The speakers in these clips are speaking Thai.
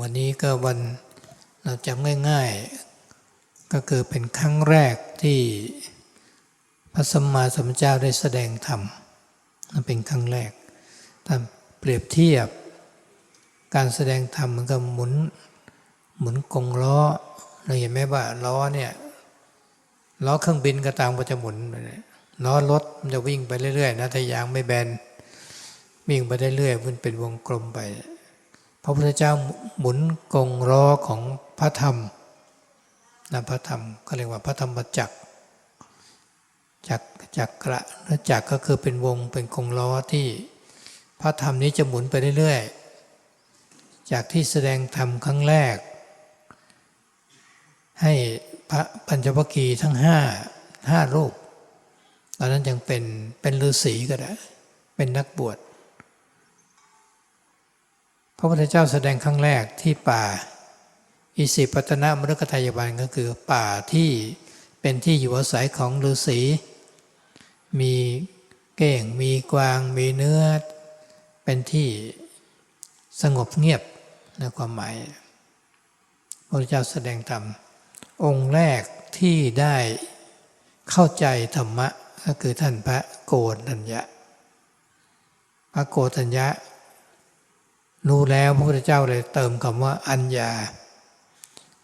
วันนี้ก็วันเราจำง่าย ๆ ก็คือเป็นครั้งแรกที่พระสัมมาสัมพุทธเจ้าได้แสดงธรรมนันเป็นครั้งแรกถ้าเปรียบเทียบการแสดงธรรมมันก็หมุนหมุนกงล้อเราเห็นไหมว่าล้อเนี่ยล้อเครื่องบินก็ตามก็จะหมุนไปเลย ล้อรถมันจะวิ่งไปเรื่อยๆนะถ้ายางไม่แบนวิ่งไปเรื่อยๆมันเป็นวงกลมไป พระพุทธเจ้าหมุนกงล้อของพระธรรมนะพระธรรมก็เรียกว่าพระธรรมจักรจักจักระและจักก็คือเป็นวงเป็นกงล้อที่พระธรรมนี้จะหมุนไปเรื่อยๆ จากที่แสดงธรรมครั้งแรก ให้พระปัญจวัคคีย์ทั้งห้าห้ารูป ตอนนั้นยังเป็นเป็นฤาษีก็ได้ เป็นนักบวช พระพุทธเจ้าแสดงครั้งแรกที่ป่า อิสิปตนมฤคทายวันก็คือป่าที่เป็นที่อยู่อาศัยของฤาษีมีเก่งมีกวาง มีเนื้อ เป็นที่สงบเงียบในความหมายพระพุทธเจ้าแสดงธรรม องค์แรกที่ได้เข้าใจธรรมะ ก็คือท่านพระโกฏัญญะ พระโกฏัญญะ รู้แล้วพระพุทธเจ้าเลยเติมคำว่า อัญญา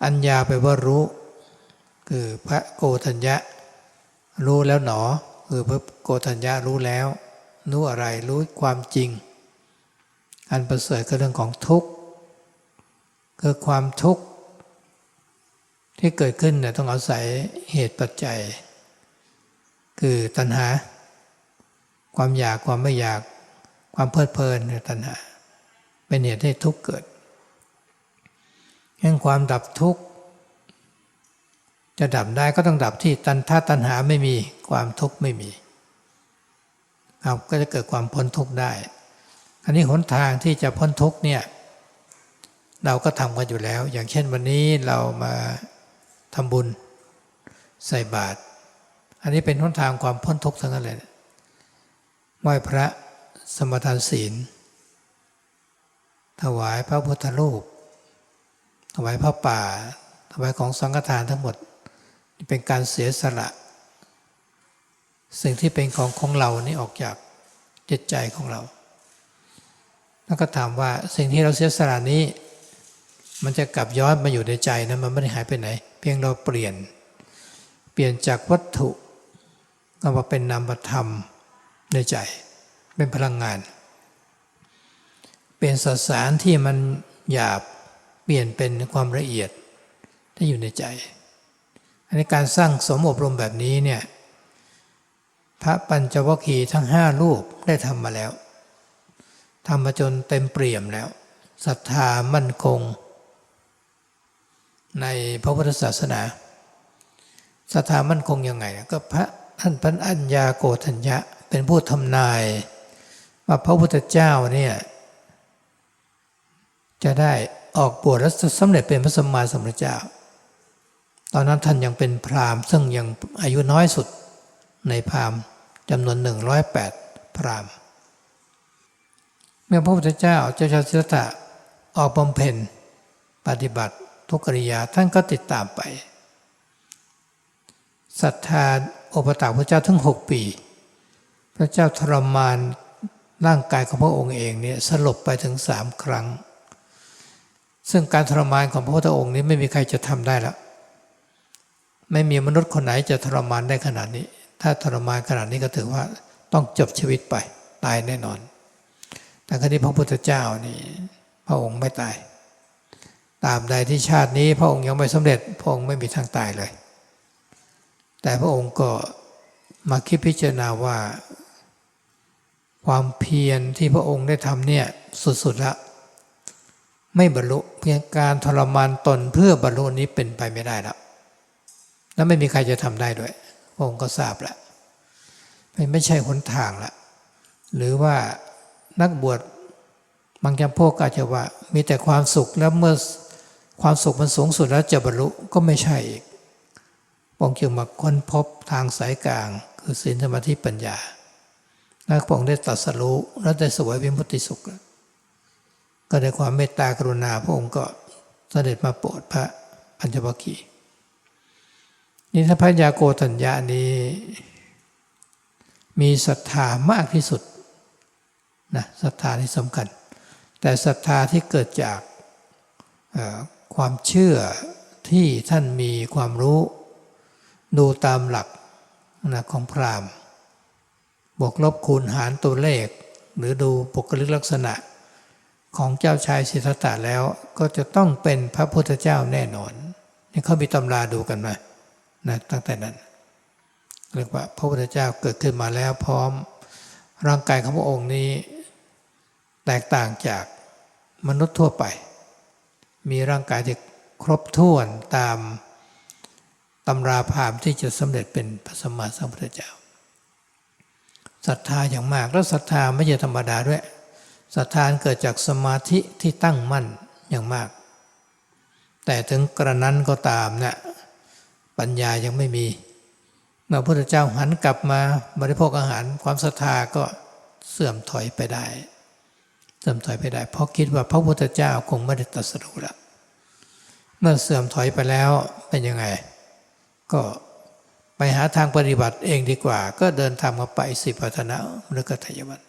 อัญญาแปลว่ารู้ คือพระโกฏัญญะ รู้แล้วหนอ คือพระโกฏัญญะรู้แล้ว รู้อะไรรู้ความจริง อันประเสริฐก็เรื่องของทุกข์คือความทุกข์ที่เกิดขึ้นเนี่ยต้องอาศัยเหตุปัจจัย คือตัณหา ความอยากความไม่อยาก ความเพลิดเพลินเนี่ยตัณหา เป็นเหตุให้ทุกข์เกิดงั้นความดับทุกข์จะดับได้ก็ต้องดับที่ตันถ้าตัณหาไม่มีความทุกข์ไม่มีครับก็จะเกิดความพ้นทุกข์ได้อันนี้หนทางที่จะพ้นทุกข์เนี่ยเราก็ทำกันอยู่แล้ว อย่างเช่นวันนี้เรามาทำบุญใส่บาตร อันนี้เป็นหนทางความพ้นทุกข์ทั้งนั้นเลยไหว้พระสมทานศีล ถวายพระพุทธรูป ถวายพระป่า ถวายของสังฆทานทั้งหมด เป็นการเสียสละ สิ่งที่เป็นของของเรานี่ออกจากจิตใจของเรา แล้วก็ถามว่าสิ่งที่เราเสียสละนี้ มันจะกลับย้อนมาอยู่ในใจนะมันไม่ได้หายไปไหน เพียงเราเปลี่ยน เปลี่ยนจากวัตถุ ก็มาเป็นนามธรรมในใจ เป็นพลังงาน เป็นสสารที่มันหยาบเปลี่ยนเป็นความละเอียดที่อยู่ในใจ อันนี้การสร้างสมอบรมแบบนี้เนี่ยพระปัญจวัคคีย์ทั้งห้ารูปได้ทำมาแล้วทำมาจนเต็มเปี่ยมแล้วศรัทธามั่นคง ในพระพุทธศาสนาศรัทธามั่นคงยังไง ก็พระ ท่านพันอัญญาโกฏัญญะเป็นผู้ทำนาย ว่าพระพุทธเจ้าเนี่ยจะได้ออกบวชและสำเร็จเป็นพระสัมมาสัมพุทธเจ้า ตอนนั้นท่านยังเป็นพราหมณ์ ซึ่งยังอายุน้อยสุดในพราหมณ์จำนวน 108 พราหมณ์ เมื่อพระพุทธเจ้าเจ้าชายสิทธัตถะออกบำเพ็ญปฏิบัติทุกริยาท่านก็ติดตามไป ศรัทธาอุปตากพระเจ้าทั้งหกปี พระเจ้าทรมานร่างกายของพระองค์เองเนี่ยสลบไปถึงสามครั้ง ซึ่งการทรมานของพระพุทธองค์นี้ไม่มีใครจะทำได้ล้วไม่มีมนุษย์คนไหนจะทรมานได้ขนาดนี้ ถ้าทรมานขนาดนี้ก็ถือว่าต้องจบชีวิตไปตายแน่นอน แต่คดีพระพุทธเจ้านี่พระองค์ไม่ตาย ตามใดที่ชาตินี้พระองค์ยังไม่สำเร็จพระองค์ไม่มีทางตายเลย แต่พระองค์ก็มาคิดพิจารณาว่า ความเพียรที่พระองค์ได้ทำเนี่ยสุดๆละไม่บรรลุเพียงการทรมานตนเพื่อบรรลุนี้เป็นไปไม่ได้แล้วและไม่มีใครจะทำได้ด้วย พระองค์ก็ทราบแล้วไม่ใช่หนทางละหรือว่านักบวชบางจำพวกอาจจะว่า มีแต่ความสุขแล้วเมื่อความสุขมันสูงสุดแล้วจะบรรลุก็ไม่ใช่อีก พระองค์จึงมาค้นพบทางสายกลาง คือศีลสมาธิปัญญา แล้วพระองค์ได้ตรัสรู้แล้วได้สวยวิมุตติสุข ก็ได้ความเมตตากรุณาพระองค์ก็เสด็จมาโปรดพระปัญจวัคคีย์นี่ถ้าพระยาโกตัญญานี้มีศรัทธามากที่สุดนะศรัทธาที่สำคัญ แต่ศรัทธาที่เกิดจากความเชื่อที่ท่านมีความรู้ ดูตามหลักนะของพราหมณ์ บวกลบคูณหารตัวเลข หรือดูปกลิกลักษณะของเจ้าชายสิทธัตถะแล้วก็จะต้องเป็นพระพุทธเจ้าแน่นอน นี่เขามีตำราดูกันมานะตั้งแต่นั้นเรียกว่าพระพุทธเจ้าเกิดขึ้นมาแล้วพร้อมร่างกายของพระองค์นี้ แตกต่างจากมนุษย์ทั่วไป มีร่างกายที่ครบถ้วนตาม ตำราพามที่จะสำเร็จเป็นพระสมมาสัมพุทธเจ้าศรัทธาอย่างมากแล้วศรัทธาไม่ใช่ธรรมดาด้วยศรัทธาเกิดจากสมาธิที่ตั้งมั่นอย่างมาก แต่ถึงกระนั้นก็ตามเนะี่ยปัญญายังไม่มีเมื่อพระพุทธเจ้าหันกลับมาบริโภคอาหารความศรัทธาก็เสื่อมถอยไปได้ เสื่อมถอยไปได้ เพราะคิดว่าพระพุทธเจ้าคงไม่ได้ตรัสรู้แล้วเมื่อเสื่อมถอยไปแล้วเป็นยังไง ก็ไปหาทางปฏิบัติเองดีกว่า ก็เดินทางมาไปสิปัฒนะมฤกทายวัน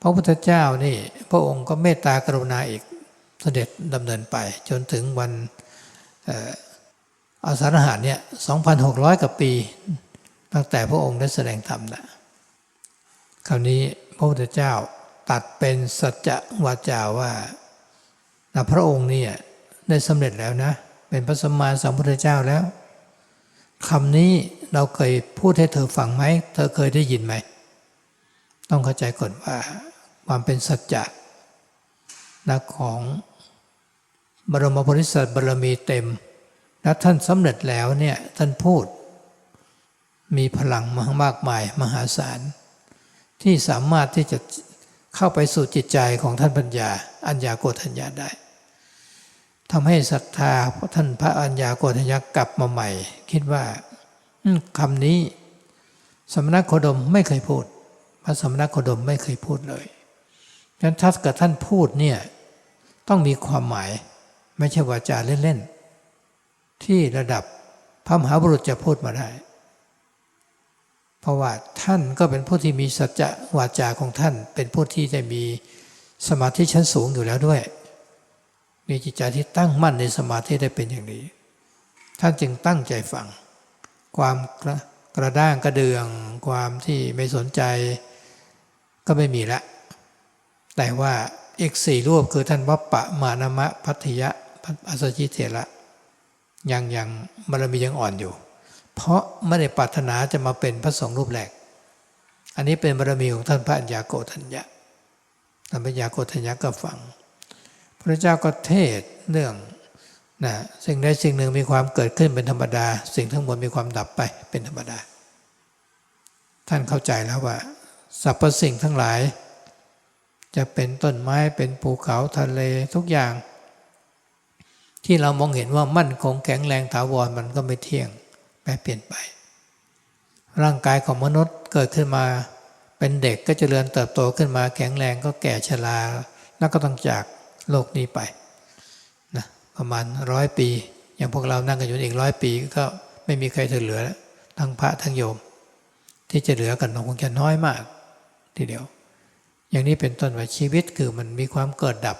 พระพุทธเจ้านี่พระองค์ก็เมตตากรุณาอีกเสด็จดำเนินไป จนถึงวันอาสาฬหะเนี่ย2,600กับปี ตั้งแต่พระองค์ได้แสดงธรรมนะคราวนี้พระพุทธเจ้าตัดเป็นสัจจะวาจาว่าพระองค์นี่ได้สำเร็จแล้วนะ เป็นพระสัมมาสัมพุทธเจ้าแล้วคำนี้เราเคยพูดให้เธอฟังไหม เธอเคยได้ยินไหม ต้องเข้าใจก่อนว่าความเป็นสัจจะนะของบรมโพธิสัตว์บารมีเต็ม และท่านสำเร็จแล้วเนี่ยท่านพูด มีพลังมากมายมหาศาล ที่สามารถที่จะเข้าไปสู่จิตใจของท่านปัญญา อัญญาโกฏัญญาได้ ทำให้ศรัทธาท่านพระอัญญาโกฏยักษ์กลับมาใหม่ คิดว่าคำนี้ สมณโคดมไม่เคยพูด พระสมณโคดมไม่เคยพูดเลยฉะนั้นถ้าเกิดท่านพูดเนี่ยต้องมีความหมาย ไม่ใช่วาจาเล่นๆที่ระดับพระมหาบุรุษจะพูดมาได้ เพราะว่าท่านก็เป็นผู้ที่มีสัจจะวาจาของท่าน เป็นผู้ที่จะมีสมาธิชั้นสูงอยู่แล้วด้วย มีจิตใจที่ตั้งมั่นในสมาธิได้เป็นอย่างนี้ ท่านจึงตั้งใจฟัง ความกระด้างกระเดือง ความที่ไม่สนใจก็ไม่มีละ แต่ว่าอีกสี่รูปคือท่านวัปปะมานมะพัทยะอัสจิเถระยังยังบารมียังอ่อนอยู่ เพราะไม่ได้ปรารถนาจะมาเป็นพระสงฆ์รูปแรก อันนี้เป็นบารมีของท่านพระัญญาโกฏัญญะท่านพระัญญาโกฏัญญะก็ฟัง พระเจ้าก็เทศเรื่องนะสิ่งใดสิ่งหนึ่งมีความเกิดขึ้นเป็นธรรมดา สิ่งทั้งหมดมีความดับไปเป็นธรรมดา ท่านเข้าใจแล้วว่าสรรพสิ่งทั้งหลาย จะเป็นต้นไม้เป็นภูเขาทะเลทุกอย่าง ที่เรามองเห็นว่ามั่นคงแข็งแรงถาวรมันก็ไม่เที่ยงแปรเปลี่ยนไป ร่างกายของมนุษย์เกิดขึ้นมา เป็นเด็กก็จเจริญเติบโตขึ้นมาแข็งแรงก็แก่ชราแล้วก็ต้องจาก โลกนี้ไปนะประมาณร้อยปี อย่างพวกเรานั่งกันอยู่อีกร้อยปี ก็ไม่มีใครจะเหลือทั้งพระทั้งโยม ที่จะเหลือกันคงจะน้อยมาก ทีเดียว อย่างนี้เป็นต้นว่าชีวิตคือมันมีความเกิดดับ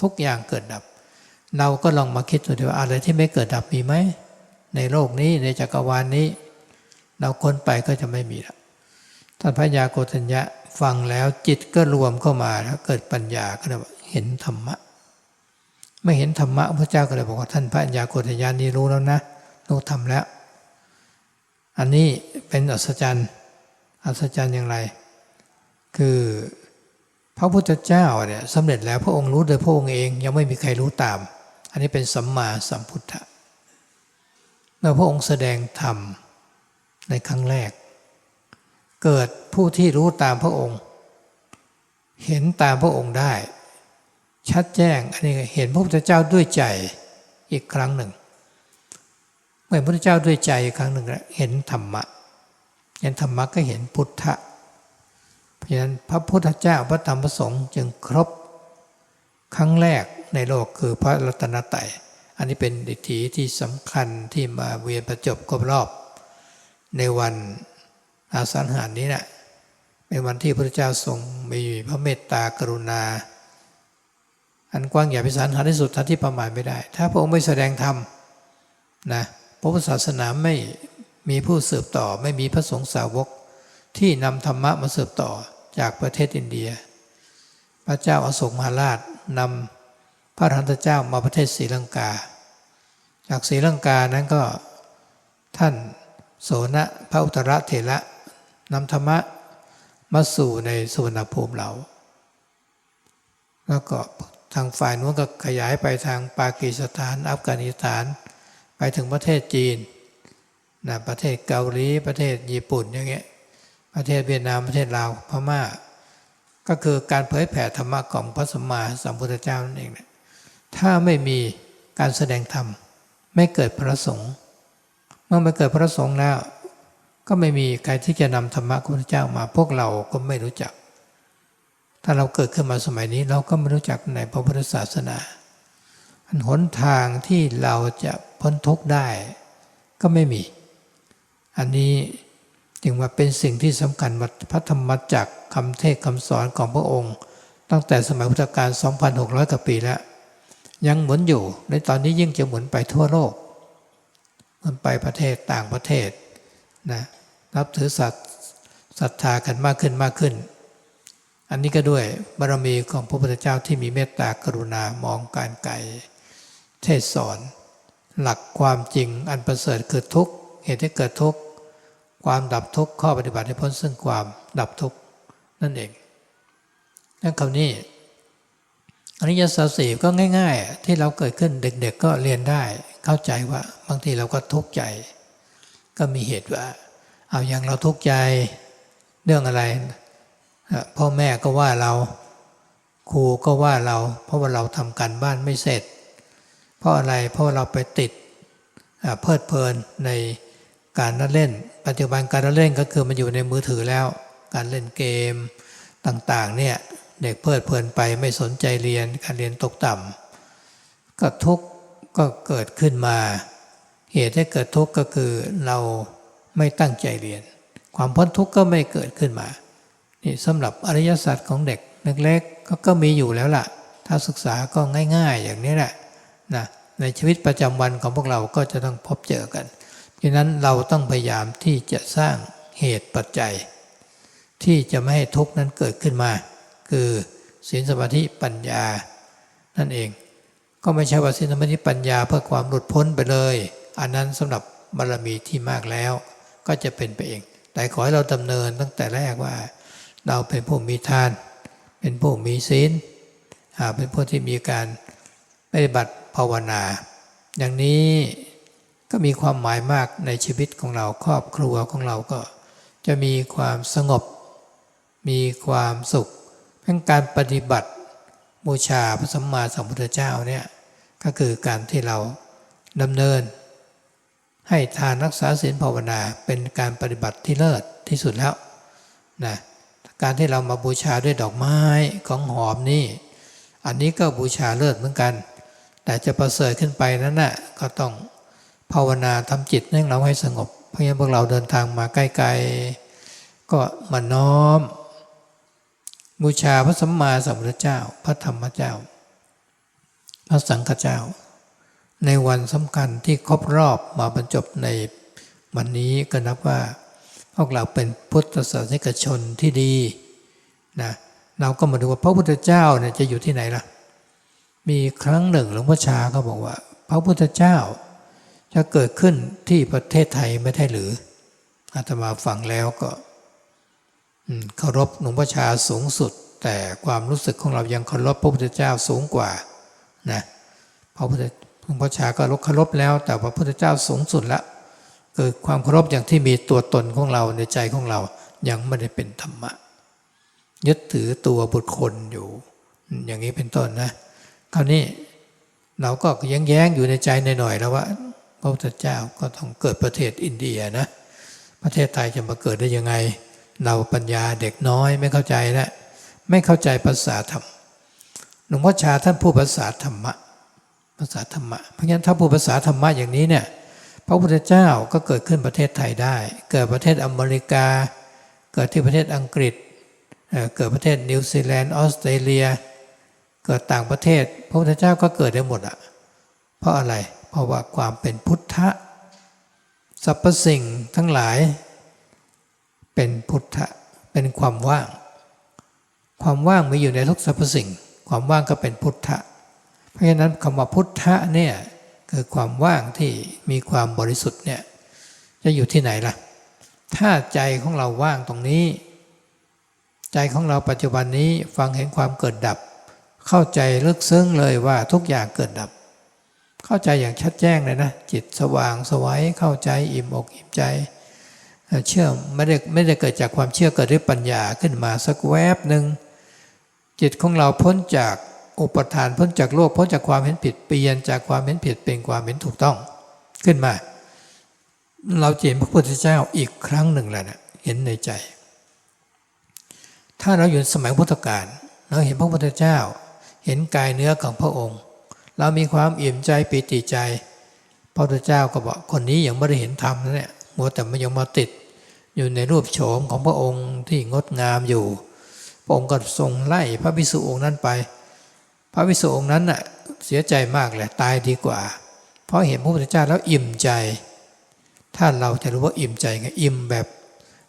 ทุกอย่างเกิดดับ เราก็ลองมาคิดดูว่าอะไรที่ไม่เกิดดับมีไหมในโลกนี้ในจักรวาลนนี้ เราค้นไปก็จะไม่มีละท่านพระยาโกฏัญญะฟังแล้วจิตก็รวมเข้ามาแล้วเกิดปัญญาก็เห็นธรรมะ ไม่เห็นธรรมะพระเจ้าก็เลยบอกว่าท่านพระัญญาโกฏญาณีรู้แล้วนะรู้ทำแล้ว อันนี้เป็นอัศจรรย์อัศจรรย์อย่างไร คือพระพุทธเจ้าเนี่ยสำเร็จแล้วพระองค์รู้โดยพระองค์เองยังไม่มีใครรู้ตาม อันนี้เป็นสัมมาสัมพุทธะเมื่อพระองค์แสดงธรรมในครั้งแรก เกิดผู้ที่รู้ตามพระองค์ เห็นตามพระองค์ได้ ชัดแจ้ง อันนี้เห็นพระพุทธเจ้าด้วยใจอีกครั้งหนึ่ง เมื่อพระพุทธเจ้าด้วยใจอีกครั้งหนึ่งเห็นธรรมะ เห็นธรรมะก็เห็นพุทธะเพราะฉะนั้นพระพุทธเจ้าพระธรรมพระสงฆ์จึงครบ ครั้งแรกในโลกคือพระรัตนตรัยอันนี้เป็นดิถีที่สำคัญที่มาเวียนประจบครบรอบ ในวันอาสาฬหารนี้นะเป็นวันที่พระเจ้าทรงมีพระเมตตากรุณา อันกว้างใหญ่ไพิสารหาที่สุดท่านที่ประมาณไม่ได้ ถ้าพระองค์ไม่แสดงธรรมนะพระพุทธศาสนาไม่มีผู้สืบต่อ ไม่มีพระสงฆ์สาวกที่นำธรรมะมาสืบต่อจากประเทศอินเดีย พระเจ้าอาโศกมหาราชนำพระรันตเจ้ามาประเทศศรีลังกา จากศรีลังกานั้นก็ท่านโสนะพระอุตรเถระนำธรรมะมาสู่ในสุวรรณภูมิเรา แล้วก็ ทางฝ่ายนู้นก็ขยายไปทางปากีสถาน อัฟกานิสถาน ไปถึงประเทศจีนนะประเทศเกาหลีประเทศญี่ปุ่นอย่างเงี้ยประเทศเวียดนามประเทศลาวพม่า ก็คือการเผยแผ่ธรรมะของพระสัมมาสัมพุทธเจ้านั่นเองนะถ้าไม่มีการแสดงธรรม ไม่เกิดพระสงฆ์เมื่อไม่เกิดพระสงฆ์แล้ว ก็ไม่มีใครที่จะนำธรรมะของพระเจ้ามาพวกเราก็ไม่รู้จัก ถ้าเราเกิดขึ้นมาสมัยนี้เราก็ไม่รู้จักในพระพุทธศาสนาอันหนทางที่เราจะพ้นทุกข์ได้ก็ไม่มี อันนี้จึงว่าเป็นสิ่งที่สำคัญพระธรรมจักคำเทศคำสอนของพระองค์ ตั้งแต่สมัยพุทธกาล 2,600 กว่าปีแล้ว ยังหมุนอยู่ ในตอนนี้ยิ่งจะหมุนไปทั่วโลก มันไปประเทศต่างประเทศนะนับถือศรัทธากันมากขึ้นมากขึ้น อันนี้ก็ด้วยบารมีของพระพุทธเจ้าที่มีเมตตากรุณามองการไกลเทศสอน หลักความจริงอันประเสริฐคือทุกข์เหตุให้เกิดทุกข์ความดับทุกข์ข้อปฏิบัติให้พ้นซึ่งความดับทุกข์นั่นเองนั่นคำนี้อริยสัจสี่ก็ง่าย ๆ ที่เราเกิดขึ้นเด็ก ๆ ก็เรียนได้เข้าใจว่าบางทีเราก็ทุกข์ใจ ก็มีเหตุว่า เอาอย่างเราทุกข์ใจเรื่องอะไร พ่อแม่ก็ว่าเราครูก็ว่าเรา เพราะว่าเราทำการบ้านไม่เสร็จ เพราะอะไรเพราะเราไปติดเพลิดเพลินในการนัดเล่น ปัจจุบันการนัดเล่นก็คือมันอยู่ในมือถือแล้ว การเล่นเกมต่างๆเนี่ยเด็กเพลิดเพลินไปไม่สนใจเรียนการเรียนตกต่ำก็ทุกข์ก็เกิดขึ้นมา เหตุให้เกิดทุกข์ก็คือเราไม่ตั้งใจเรียน ความพ้นทุกข์ก็ไม่เกิดขึ้นมา นี่สำหรับอริยสัจของเด็กเล็กๆก็ก็มีอยู่แล้วล่ะ ถ้าศึกษาก็ง่าย ๆ อย่างนี้แหละนะในชีวิตประจำวันของพวกเราก็จะต้องพบเจอกันฉะนั้นเราต้องพยายามที่จะสร้างเหตุปัจจัย ที่จะไม่ให้ทุกข์นั้นเกิดขึ้นมา คือศีลสมาธิปัญญา นั่นเอง ก็ไม่ใช่ว่าศีลสมาธิปัญญาเพื่อความหลุดพ้นไปเลย อันนั้นสำหรับบารมีที่มากแล้ว ก็จะเป็นไปเอง แต่ขอให้เราดำเนินตั้งแต่แรกว่า เราเป็นผู้มีทาน เป็นผู้มีศีลเป็นผู้ที่มีการปฏิบัติภาวนา อย่างนี้ก็มีความหมายมากในชีวิตของเราครอบครัวของเราก็ จะมีความสงบ มีความสุขเพื่อการปฏิบัติบูชาพระสัมมาสัมพุทธเจ้าเนี่ยก็คือการที่เราดำเนิน ให้ทานรักษาศีลภาวนาเป็นการปฏิบัติที่เลิศที่สุดแล้วนะ การที่เรามาบูชาด้วยดอกไม้ของหอมนี่ อันนี้ก็บูชาเลิศเหมือนกัน แต่จะประเสริฐขึ้นไปนั้นน่ะก็ต้องภาวนาทำจิตให้เราให้สงบ เพราะฉะนั้นพวกเราเดินทางมาใกล้ๆ ก็มาน้อม บูชาพระสัมมาสัมพุทธเจ้า พระธรรมเจ้า พระสังฆเจ้า ในวันสำคัญที่ครบรอบมาบรรจบในวันนี้ก็นับว่า พวกเราเป็นพุทธศาสนิกชนที่ดีนะเราก็มาดูว่าพระพุทธเจ้าเนี่ยจะอยู่ที่ไหนล่ะ มีครั้งหนึ่งหลวงพ่อชาก็บอกว่า พระพุทธเจ้าจะเกิดขึ้นที่ประเทศไทยไม่ได้หรืออาตมาฟังแล้วก็เคารพหลวงพ่อชาสูงสุด แต่ความรู้สึกของเรายังเคารพพระพุทธเจ้าสูงกว่านะพระพุทธหลวงพ่อชาก็รเคารพแล้ว แต่พระพุทธเจ้าสูงสุดละ เกิดความเคารพอย่างที่มีตัวตนของเราในใจของเรา ยังไม่ได้เป็นธรรมะ ยึดถือตัวบุคคลอยู่ อย่างนี้เป็นต้นนะ คราวนี้เราก็แย้งอยู่ในใจหน่อยๆแล้วว่าพระพุทธเจ้าก็ต้องเกิดประเทศอินเดียนะ ประเทศไทยจะมาเกิดได้ยังไง เราปัญญาเด็กน้อยไม่เข้าใจนะไม่เข้าใจภาษาธรรมหลวงพ่อชาท่านพูดภาษาธรรมะภาษาธรรมะเพราะฉะนั้นถ้าพูดภาษาธรรมะอย่างนี้เนี่ย พระพุทธเจ้าก็เกิดขึ้นประเทศไทยได้ เกิดประเทศอเมริกา เกิดที่ประเทศอังกฤษ เกิดประเทศนิวซีแลนด์ออสเตรเลีย เกิดต่างประเทศ พระพุทธเจ้าก็เกิดได้หมดอะ เพราะอะไร เพราะว่าความเป็นพุทธะสรรพสิ่งทั้งหลาย เป็นพุทธะ เป็นความว่าง ความว่างมีอยู่ในทุกสรรพสิ่ง ความว่างก็เป็นพุทธะ เพราะฉะนั้นคำว่าพุทธะเนี่ย คือความว่างที่มีความบริสุทธิ์เนี่ยจะอยู่ที่ไหนล่ะ ถ้าใจของเราว่างตรงนี้ ใจของเราปัจจุบันนี้ฟังเห็นความเกิดดับ เข้าใจลึกซึ้งเลยว่าทุกอย่างเกิดดับ เข้าใจอย่างชัดแจ้งเลยนะ จิตสว่างสวัยเข้าใจอิ่มอกอิ่มใจ เชื่อไม่ได้ไม่ได้เกิดจากความเชื่อเกิดด้วยปัญญาขึ้นมาสักแวบหนึ่งจิตของเราพ้นจาก อุปทานพ้นจากโลกพ้นจากความเห็นผิดเปลี่ยนจากความเห็นผิดเป็นความเห็นถูกต้องขึ้นมา เราเห็นพระพุทธเจ้าอีกครั้งหนึ่งแล้วนะเห็นในใจ ถ้าเราอยู่สมัยพุทธกาลเราเห็นพระพุทธเจ้า เห็นกายเนื้อของพระองค์ เรามีความอิ่มใจปิติใจ พระพุทธเจ้าก็บอกคนนี้ยังไม่ได้เห็นธรรมนะเนี่ยมัวแต่มันยังมาติด อยู่ในรูปโฉมของพระองค์ที่งดงามอยู่ พระองค์ก็ทรงไล่พระภิกษุองค์นั้นไป พระภิกษุองค์นั้นน่ะเสียใจมากเลยตายดีกว่า เพราะเห็นพระพุทธเจ้าแล้วอิ่มใจ ถ้าเราจะรู้ว่าอิ่มใจไงอิ่มแบบ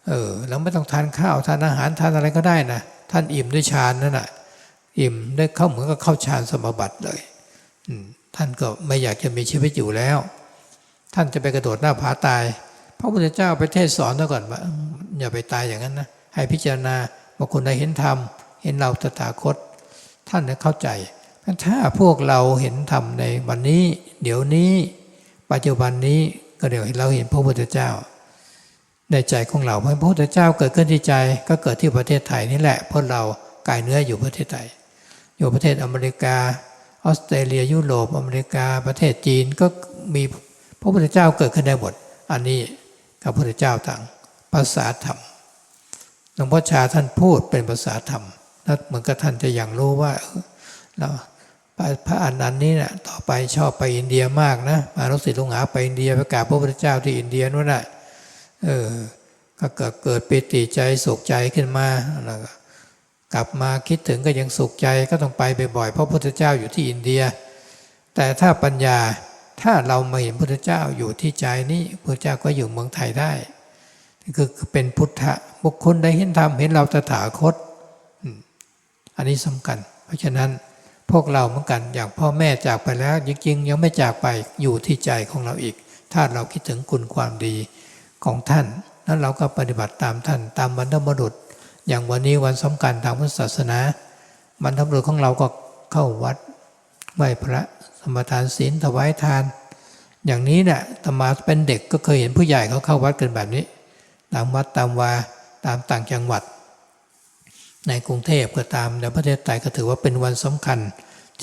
เออเราไม่ต้องทานข้าวทานอาหารทานอะไรก็ได้นะท่านอิ่มด้วยฌานนั่นน่ะอิ่มได้เข้าเหมือนกับเข้าฌานสมบัติเลยท่านก็ไม่อยากจะมีชีวิตอยู่แล้ว ท่านจะไปกระโดดหน้าผาตายพระพุทธเจ้าไปเทศสอนซะก่อนว่าอย่าไปตายอย่างนั้นนะให้พิจารณาว่าคนใดเห็นธรรมเห็นเราตถาคต ท่านจะเข้าใจ ถ้าพวกเราเห็นธรรมในวันนี้ เดี๋ยวนี้ ปัจจุบันนี้ก็เดี๋ยวเราเห็นพระพุทธเจ้า ในใจของเราเพราะพระพุทธเจ้าเกิดขึ้นที่ใจก็เกิดที่ประเทศไทยนี่แหละเพราะเรากายเนื้ออยู่ประเทศไทย อยู่ประเทศอเมริกาออสเตรเลียยุโรปอเมริกาประเทศจีนก็มีพระพุทธเจ้าเกิดขึ้นได้หมดอันนี้กับพระพุทธเจ้าทางภาษาธรรมหลวงพ่อชาท่านพูดเป็นภาษาธรรม แล้วเหมือนกับท่านจะอย่างรู้ว่าเราพระอนันต์นี้นะต่อไปชอบไปอินเดียมากนะมาลุสิทธิ์ลุงหาไปอินเดียไปกาบพระพุทธเจ้าที่อินเดียนู่นน่ะเออก็เกิดเกิดปิติใจสุขใจขึ้นมาแล้วก็กลับมาคิดถึงก็ยังสุขใจก็ต้องไปบ่อยๆเพราะพระพุทธเจ้าอยู่ที่อินเดีย แต่ถ้าปัญญาถ้าเรามาเห็นพระพุทธเจ้าอยู่ที่ใจนี้พระเจ้าก็อยู่เมืองไทยได้ คือเป็นพุทธะบุคคลได้เห็นธรรมเห็นเราตถาคต อันนี้สำคัญ เพราะฉะนั้นพวกเราเหมือนกันอย่างพ่อแม่จากไปแล้วจริงๆ ยังไม่จากไปอยู่ที่ใจของเราอีก ถ้าเราคิดถึงคุณความดีของท่าน นั้นเราก็ปฏิบัติตามท่านตามบรรพบุรุษ อย่างวันนี้วันสำคัญทางพุทธศาสนาบรรพบุรุษของเราก็เข้าวัดไหว้พระสมทานศีลถวายทาน อย่างนี้เนี่ยธรรมาเป็นเด็กก็เคยเห็นผู้ใหญ่เขาเข้าวัดกันแบบนี้ ตามวัดตามวาตามต่างจังหวัด ในกรุงเทพก็ตามในประเทศไทยก็ถือว่าเป็นวันสำคัญ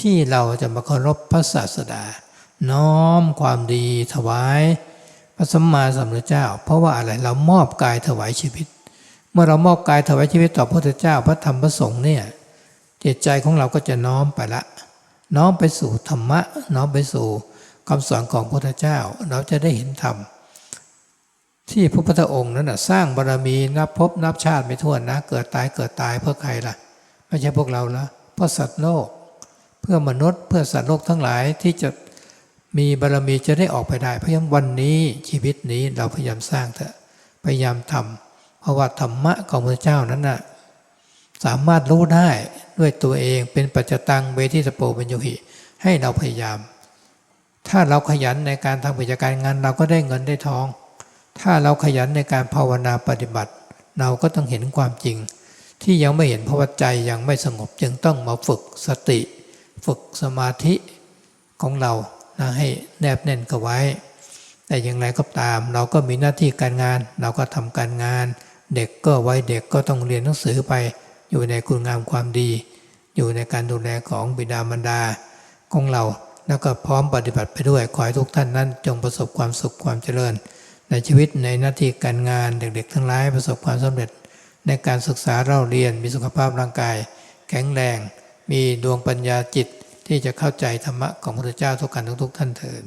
ที่เราจะมาเคารพพระศาสดา น้อมความดีถวาย พระสัมมาสัมพุทธเจ้า เพราะว่าอะไรเรามอบกายถวายชีวิต เมื่อเรามอบกายถวายชีวิตต่อพระพุทธเจ้าพระธรรมพระสงฆ์เนี่ยจิตใจของเราก็จะน้อมไปละ น้อมไปสู่ธรรมะ น้อมไปสู่คำสอนของพระพุทธเจ้า เราจะได้เห็นธรรม ที่พระพุทธองค์นั้นนะสร้างบารรมีนับพบนับชาติไม่ถ้วนนะ เกิดตายเกิดตายเพื่อใครล่ะ ไม่ใช่พวกเราละเพื่อสัตว์โลก เพื่อมนุษย์ เพื่อสัตว์โลกทั้งหลายที่จะมีบารรมีจะได้ออกไปได้ เพราะฉะนั้นวันนี้ชีวิตนี้เราพยายามสร้างเถอะพยายามทำเพราะว่าธรรมะของพระเจ้านั้นน่ะสามารถรู้ได้ด้วยตัวเองเป็นปัจจตังเวทิสโปปัญญหิ ให้เราพยายาม ถ้าเราขยันในการทำกิจการงาน เราก็ได้เงินได้ทอง ถ้าเราขยันในการภาวนาปฏิบัติ เราก็ต้องเห็นความจริง ที่ยังไม่เห็นเพราะว่าใจยังไม่สงบจึงต้องมาฝึกสติ ฝึกสมาธิของเรานะให้แนบแน่นกับไว้ แต่อย่างไรก็ตาม เราก็มีหน้าที่การงาน เราก็ทำการงาน เด็กก็ไว้เด็กก็ต้องเรียนหนังสือไป อยู่ในคุณงามความดี อยู่ในการดูแลของบิดามารดาของเราแล้วก็พร้อมปฏิบัติไปด้วย ขอให้ทุกท่านนั้นจงประสบความสุขความเจริญ ในชีวิตในหน้าที่การงานเด็กๆ ทั้งหลายประสบความสำเร็จ ในการศึกษาเล่าเรียนมีสุขภาพร่างกาย แข็งแรง มีดวงปัญญาจิตที่จะเข้าใจธรรมะของพระพุทธเจ้าทุกกันทุกๆท่านเถิด